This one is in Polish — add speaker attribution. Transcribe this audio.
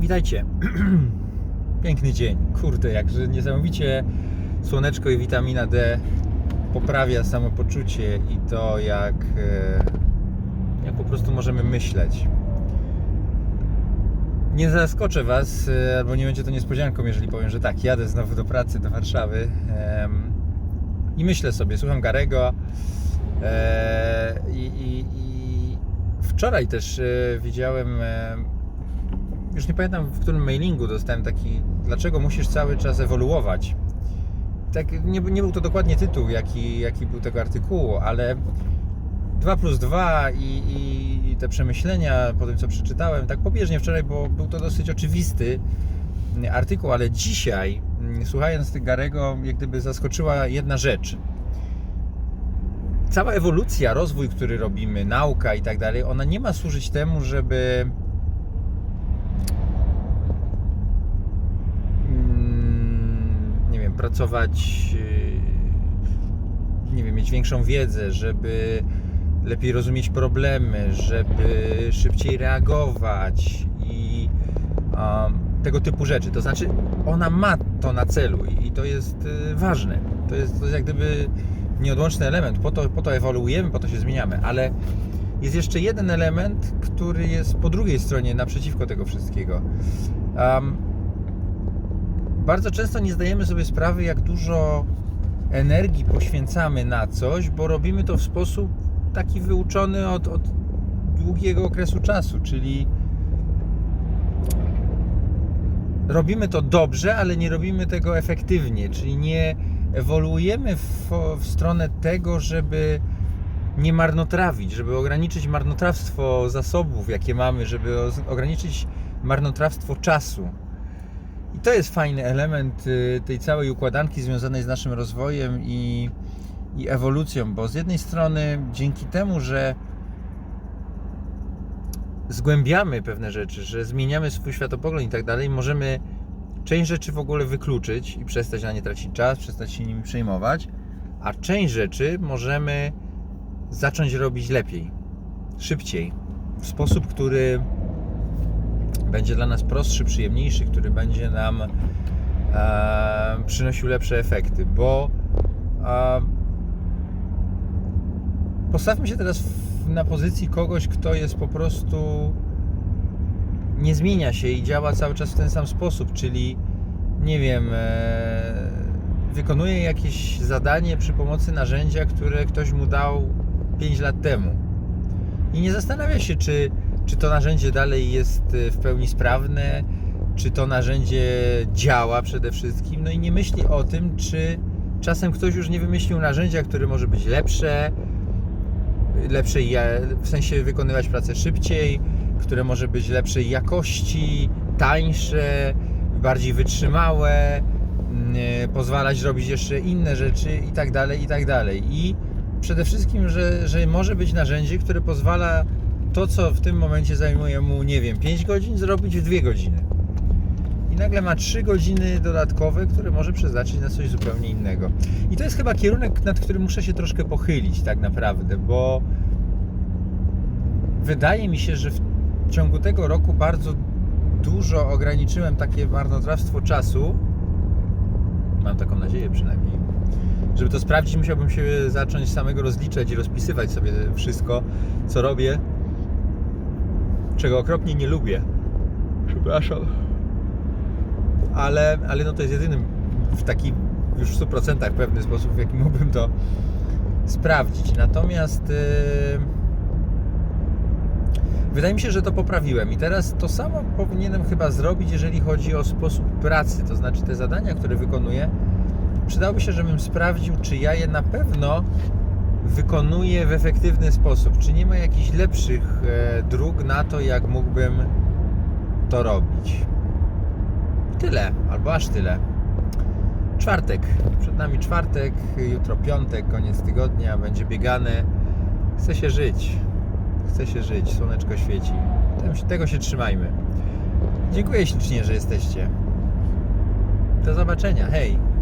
Speaker 1: Witajcie. Piękny dzień. Kurde, jakże niesamowicie słoneczko i witamina D poprawia samopoczucie i to, jak, e, jak po prostu możemy myśleć. Nie zaskoczę Was, e, albo nie będzie to niespodzianką, jeżeli powiem, że tak, jadę znowu do pracy, do Warszawy i myślę sobie, słucham Garego e, i, i, i wczoraj też widziałem już nie pamiętam w którym mailingu dostałem taki, dlaczego musisz cały czas ewoluować. Tak, nie, nie był to dokładnie tytuł, jaki, jaki był tego artykułu, ale 2 plus 2 i, i, te przemyślenia po tym, co przeczytałem, tak pobieżnie wczoraj, bo był to dosyć oczywisty artykuł, ale dzisiaj, mm, słuchając tych Garego, jak gdyby zaskoczyła jedna rzecz. Cała ewolucja, rozwój, który robimy, nauka i tak dalej, ona nie ma służyć temu, żeby pracować, yy, nie wiem, mieć większą wiedzę, żeby lepiej rozumieć problemy, żeby szybciej reagować i um, tego typu rzeczy. To znaczy, ona ma to na celu i to jest yy, ważne. To jest, to jest jak gdyby nieodłączny element. Po to, po to ewoluujemy, po to się zmieniamy, ale jest jeszcze jeden element, który jest po drugiej stronie, naprzeciwko tego wszystkiego. Um, bardzo często nie zdajemy sobie sprawy, jak dużo energii poświęcamy na coś, bo robimy to w sposób taki wyuczony od, od długiego okresu czasu, czyli robimy to dobrze, ale nie robimy tego efektywnie, czyli nie ewoluujemy w, w stronę tego, żeby nie marnotrawić, żeby ograniczyć marnotrawstwo zasobów, jakie mamy, żeby ograniczyć marnotrawstwo czasu. I to jest fajny element y, tej całej układanki związanej z naszym rozwojem i, i ewolucją, bo z jednej strony dzięki temu, że zgłębiamy pewne rzeczy, że zmieniamy swój światopogląd i tak dalej, możemy część rzeczy w ogóle wykluczyć i przestać na nie tracić czas, przestać się nimi przejmować, a część rzeczy możemy zacząć robić lepiej, szybciej, w sposób, który będzie dla nas prostszy, przyjemniejszy, który będzie nam e, przynosił lepsze efekty, bo e, postawmy się teraz w, na pozycji kogoś, kto jest po prostu nie zmienia się i działa cały czas w ten sam sposób, czyli nie wiem, e, wykonuje jakieś zadanie przy pomocy narzędzia, które ktoś mu dał 5 lat temu. I nie zastanawia się, czy, czy to narzędzie dalej jest e, w pełni sprawne, czy to narzędzie działa przede wszystkim, no i nie myśli o tym, czy czasem ktoś już nie wymyślił narzędzia, które może być lepsze, lepsze w sensie wykonywać pracę szybciej, które może być lepszej jakości, tańsze, bardziej wytrzymałe, pozwalać robić jeszcze inne rzeczy i tak dalej, i tak dalej. I przede wszystkim, że, że może być narzędzie, które pozwala to, co w tym momencie zajmuje mu, nie wiem, 5 godzin, zrobić w 2 godziny. I nagle ma 3 godziny dodatkowe, które może przeznaczyć na coś zupełnie innego. I to jest chyba kierunek, nad którym muszę się troszkę pochylić, tak naprawdę, bo wydaje mi się, że w ciągu tego roku bardzo dużo ograniczyłem takie marnotrawstwo czasu. Mam taką nadzieję przynajmniej. Żeby to sprawdzić, musiałbym się zacząć samego rozliczać i rozpisywać sobie wszystko, co robię, czego okropnie nie lubię. Przepraszam. Ale, ale no to jest jedyny w taki już w 100% pewny sposób, w jaki mógłbym to sprawdzić. Natomiast yy, wydaje mi się, że to poprawiłem i teraz to samo powinienem chyba zrobić, jeżeli chodzi o sposób pracy, to znaczy te zadania, które wykonuję przydałoby się, żebym sprawdził, czy ja je na pewno wykonuję w efektywny sposób. Czy nie ma jakichś lepszych e, dróg na to, jak mógłbym to robić. Tyle, albo aż tyle. Czwartek. Przed nami czwartek, jutro piątek, koniec tygodnia, będzie biegane. Chce się żyć. Chce się żyć, słoneczko świeci. Tego się trzymajmy. Dziękuję ślicznie, że jesteście. Do zobaczenia. Hej!